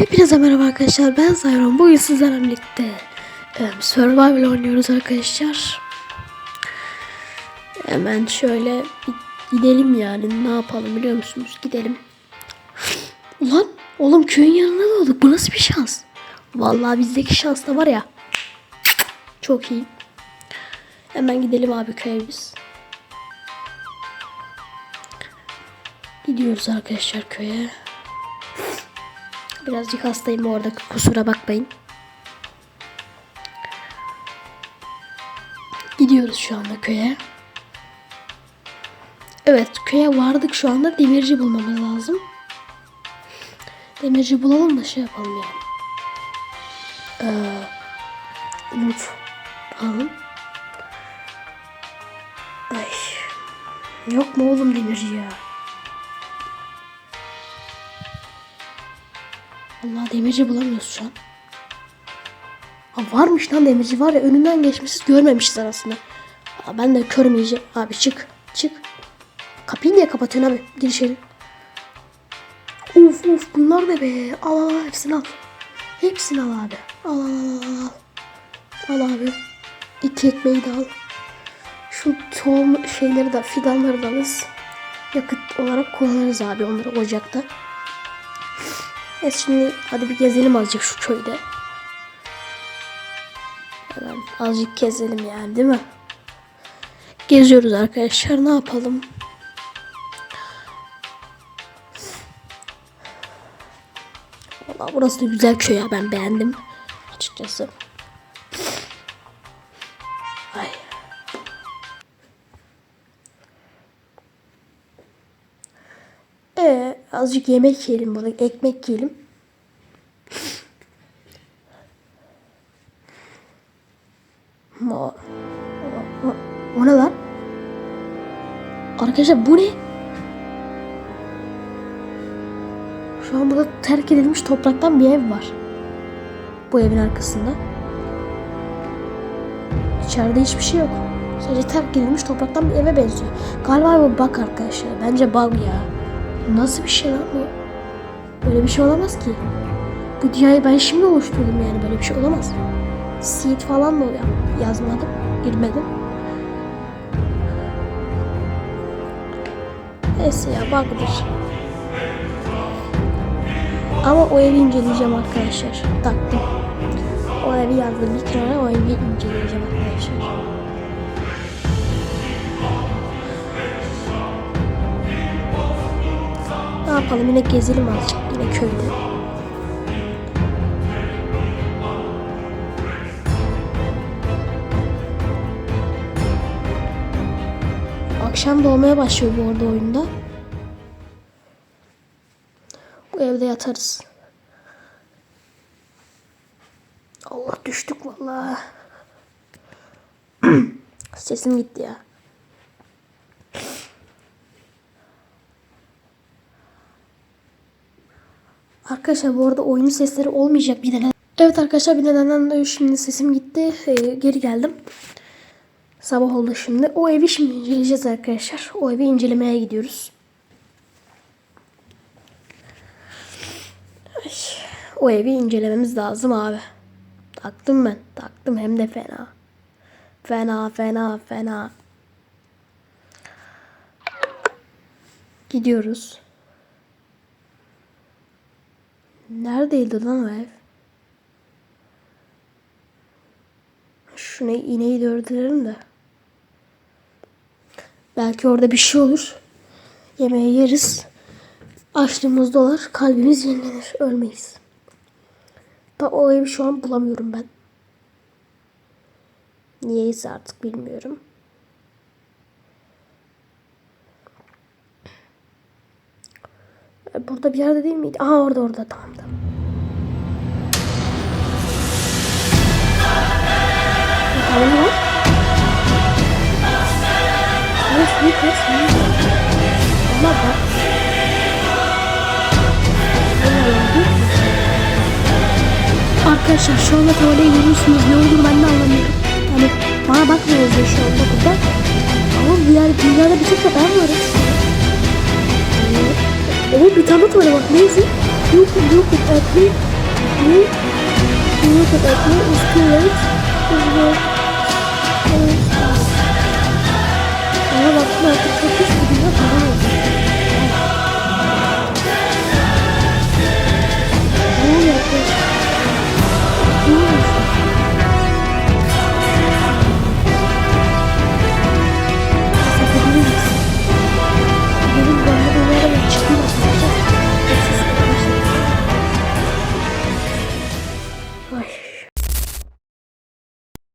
Hepinize merhaba arkadaşlar ben Zayron. Bugün sizlerle birlikte e, Survival oynuyoruz arkadaşlar. Hemen şöyle gidelim yani ne yapalım biliyor musunuz? Gidelim. Ulan oğlum köyün yanına doğduk bu nasıl bir şans? Vallahi bizdeki şans da var ya. Çok iyi. Hemen gidelim abi köye biz. Gidiyoruz arkadaşlar köye Birazcık hastayım bu arada kusura bakmayın. Gidiyoruz şu anda köye. Evet köye vardık şu anda demirci bulmamız lazım. Demirci bulalım da şey yapalım yani. Ee, umut alalım. Ay. Yok mu oğlum demirci ya? Allah demirci bulamıyoruz şu an. Ha varmış lan demirci var ya önünden geçmişiz görmemişiz arasında. Aa, ben de körüm iyice. Abi çık çık. Kapıyı niye kapatıyorsun abi? Gir içeri. Uf uf bunlar ne be? Al al al hepsini al. Hepsini al abi. Al al al al. Al abi. İki ekmeği de al. Şu tohum şeyleri de fidanları da alırız. Yakıt olarak kullanırız abi onları ocakta. Evet şimdi hadi bir gezelim azıcık şu köyde. Azıcık gezelim yani değil mi? Geziyoruz arkadaşlar ne yapalım? Valla burası da güzel köy ya ben beğendim açıkçası. Ay. Azıcık yemek yiyelim burada. Ekmek yiyelim. O, o, o, o ne lan? Arkadaşlar bu ne? Şu an burada terk edilmiş topraktan bir ev var. Bu evin arkasında. İçeride hiçbir şey yok. Sadece terk edilmiş topraktan bir eve benziyor. Galiba bu bug arkadaşlar. Bence bug ya. Nasıl bir şey lan bu? Böyle bir şey olamaz ki. Bu dünyayı ben şimdi oluşturdum yani böyle bir şey olamaz. Seed falan mı ya- yazmadım, girmedim. Neyse ya bug'dır. Ama o evi inceleyeceğim arkadaşlar. Taktım. O evi yazdım bir kenara o evi inceleyeceğim arkadaşlar. Yapalım yine gezelim azıcık yine köyde. Akşam doğmaya başlıyor bu arada oyunda. Bu evde yatarız. Allah düştük vallahi. Sesim gitti ya. Arkadaşlar bu arada oyun sesleri olmayacak bir neden. Evet arkadaşlar bir nedenden de şimdi sesim gitti. Ee, geri geldim. Sabah oldu şimdi. O evi şimdi inceleyeceğiz arkadaşlar. O evi incelemeye gidiyoruz. Ay, o evi incelememiz lazım abi. Taktım ben. Taktım hem de fena. Fena fena fena. Gidiyoruz. Neredeydi lan o ev? Şuna ineği dördürelim de. Belki orada bir şey olur. Yemeği yeriz. Açlığımız dolar. Kalbimiz yenilenir. Ölmeyiz. Da o evi şu an bulamıyorum ben. Niyeyse artık bilmiyorum. Burada bir yerde değil miydi? Aha orada orada tamam tamam. Bakalım var? Yes, yes. Arkadaşlar şu anda tuvaleye yürüyorsunuz. Ne olur ben de anlamıyorum. Yani bana bakmıyoruz ya şu anda burada. Ama dünyada, dünyada bir tek ben varım. Yani, Evet bir tane var bak neyse. You can look it at me. You can look it at me. It's too çok hiç gidiyor. Şey bana.